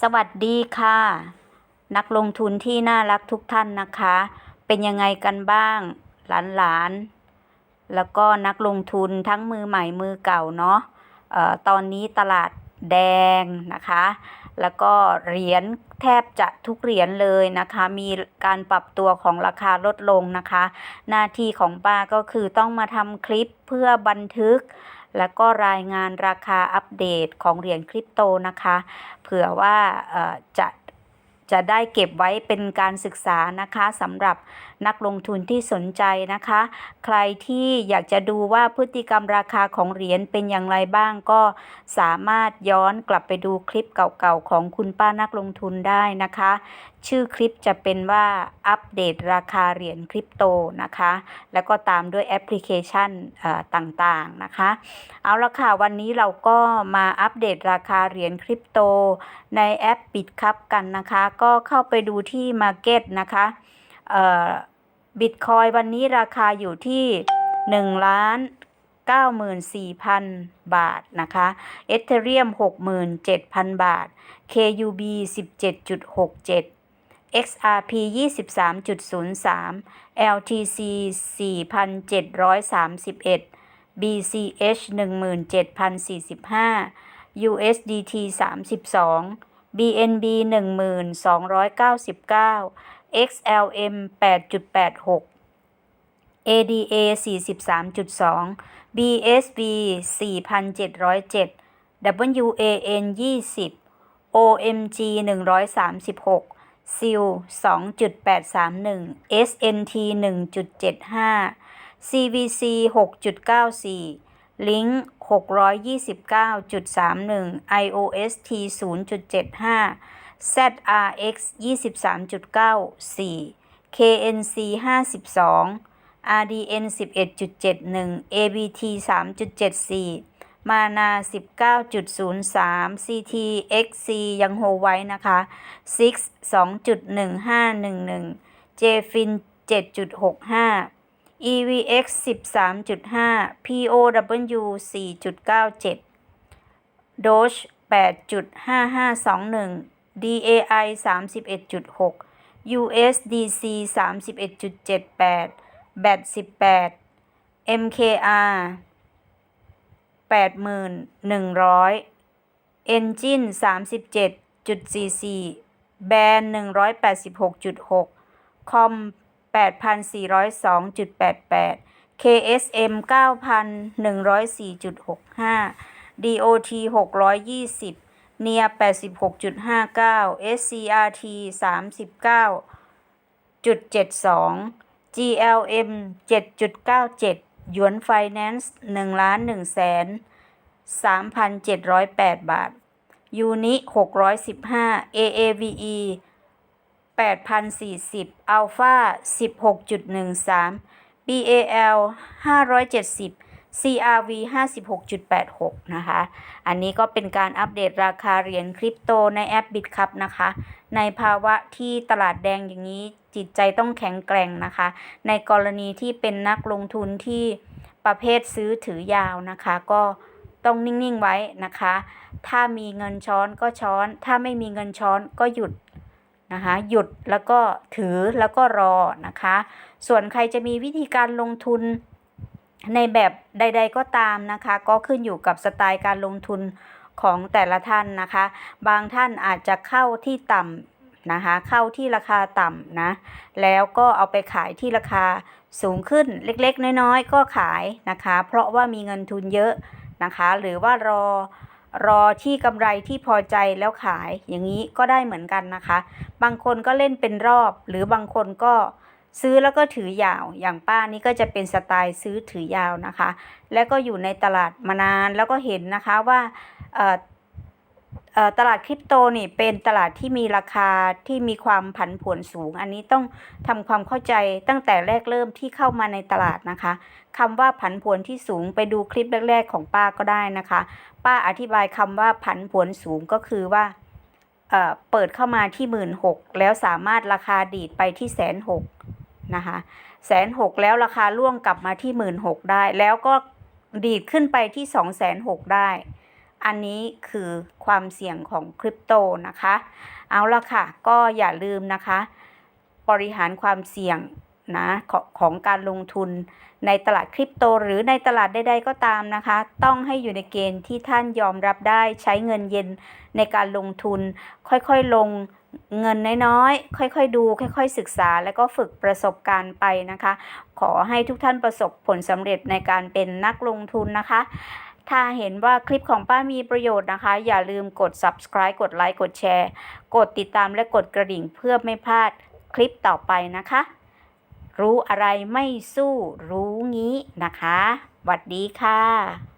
สวัสดีค่ะ นักลงทุนที่น่ารักทุกท่านนะคะ เป็นยังไงกันบ้าง หลานๆ แล้วก็นักลงทุนทั้งมือใหม่มือเก่าเนาะเอ่อตอนนี้ตลาดแดงนะคะ แล้วก็เหรียญแทบจะทุกเหรียญเลยนะคะ มีการปรับตัวของราคาลดลงนะคะ หน้าที่ของป้าก็คือต้องมาทำคลิปเพื่อบันทึก แล้วก็รายงานราคาอัปเดตของเหรียญคริปโตนะคะ เผื่อว่าจะจะได้เก็บไว้เป็นการศึกษานะคะสำหรับนักลงทุนที่สนใจนะคะ ใครที่อยากจะดูว่าพฤติกรรมราคาของเหรียญเป็นอย่างไรบ้างก็สามารถย้อนกลับไปดูคลิปเก่าๆของคุณป้านักลงทุนได้นะคะ ชื่อคลิปจะเป็นว่าอัปเดตราคาเหรียญคริปโตนะคะ แล้วก็ตามด้วยแอปพลิเคชันต่างๆนะคะ เอาละค่ะ วันนี้เราก็มาอัปเดตราคาเหรียญคริปโต ในแอปปิดครับกันนะคะ ก็เข้าไปดูที่ Market นะคะบิตคอยวันนี้ราคาอยู่ที่1ล้าน94,000 บาทนะคะเอเธเรียม 67,000 บาท KUB 17.67 XRP 23.03 LTC 4,731 BCH 17,045 USDT 32 BNB 1,299 XLM 8.86 ADA 43.2 BSV 4,707 WAN 20 OMG 136 SIL 2.831 SNT 1.75 CVC 6.94 Link 629.31 IOST 0.75 ZRX 23.94 KNC 52 RDN 11.71 ABT 3.74 มานา 19.03 CTXC ยังโฮไว้นะคะ6 2.1511 JFIN 7.65 EVX 13.5 POW 4.97 Doge 8.5521 DAI 31.6 USDC 31.78 BAT 18 MKR 8,100 Engine 37.44 Band 186.6 Com 8,402.88 KSM 9,104.65 DOT 620 NIA 86.59 SCRT 39.72 GLM 7.97 หยวนไฟแนนซ์หนึ่งล้านหนึ่งแสนสามพันเจ็ดร้อยแปดบาท ยูนิหกร้อยสิบห้า AAVE แปดพันสี่สิบอัลฟาสิบหกจุดหนึ่งสาม BAL ห้าร้อยเจ็ดสิบ CRV 56.86 นะคะ อันนี้ก็เป็นการอัปเดตราคาเหรียญคริปโตในแอป Bitcup นะคะ ในภาวะที่ตลาดแดงอย่างนี้จิตใจต้องแข็งแกร่งนะคะ ในกรณีที่เป็นนักลงทุนที่ประเภทซื้อถือยาวนะคะ ก็ต้องนิ่ง ๆ ไว้นะคะ ถ้ามีเงินช้อนก็ช้อน ถ้าไม่มีเงินช้อนก็หยุดนะคะหยุดแล้วก็ถือแล้วก็รอนะคะ ส่วนใครจะมีวิธีการลงทุน ในแบบใด ๆ ก็ตามนะคะ ก็ขึ้นอยู่กับสไตล์การลงทุนของแต่ละท่านนะคะ บางท่านอาจจะเข้าที่ต่ำนะคะ เข้าที่ราคาต่ำนะ แล้วก็เอาไปขายที่ราคาสูงขึ้นเล็กๆ น้อยๆ ก็ขายนะคะ เพราะว่ามีเงินทุนเยอะนะคะ หรือว่ารอรอที่กำไรที่พอใจแล้วขายอย่างนี้ก็ได้เหมือนกันนะคะ บางคนก็เล่นเป็นรอบ หรือบางคนก็ ซื้อแล้วก็ถือยาว อย่างป้านี่ก็จะเป็นสไตล์ซื้อถือยาวนะคะ แล้วก็อยู่ในตลาดมานานแล้วก็เห็นนะคะว่าตลาดคริปโตนี่เป็นตลาดที่มีราคาที่มีความผันผวนสูง อันนี้ต้องทำความเข้าใจตั้งแต่แรกเริ่มที่เข้ามาในตลาดนะคะคำว่าผันผวนที่สูงไปดูคลิปแรก ๆ ของป้าก็ได้นะคะ ป้าอธิบายคำว่าผันผวนสูงก็คือว่าเเปิดเข้ามาที่หมื่นหกแล้วสามารถราคาดีดไปที่แสนหก นะคะแสนหกแล้วราคาล่วงกลับมาที่หมื่นหกได้ แล้วก็ดีดขึ้นไปที่สองแสนหกได้ อันนี้คือความเสี่ยงของคริปโตนะคะ เอาละค่ะ ก็อย่าลืมนะคะ บริหารความเสี่ยงนะของของการลงทุนในตลาดคริปโต หรือในตลาดใดๆก็ตามนะคะ ต้องให้อยู่ในเกณฑ์ที่ท่านยอมรับได้ใช้เงินเย็นในการลงทุน ค่อยๆลง เงินน้อยๆ ค่อยๆ ดู ค่อยๆ ศึกษา แล้วก็ฝึกประสบการณ์ไปนะคะ ขอให้ทุกท่านประสบผลสำเร็จในการเป็นนักลงทุนนะคะ ถ้าเห็นว่าคลิปของป้ามีประโยชน์นะคะ อย่าลืมกด subscribe กดไลค์ กดแชร์ กดติดตามและกดกระดิ่งเพื่อไม่พลาดคลิปต่อไปนะคะ รู้อะไรไม่สู้รู้งี้นะคะ หวัดดีค่ะ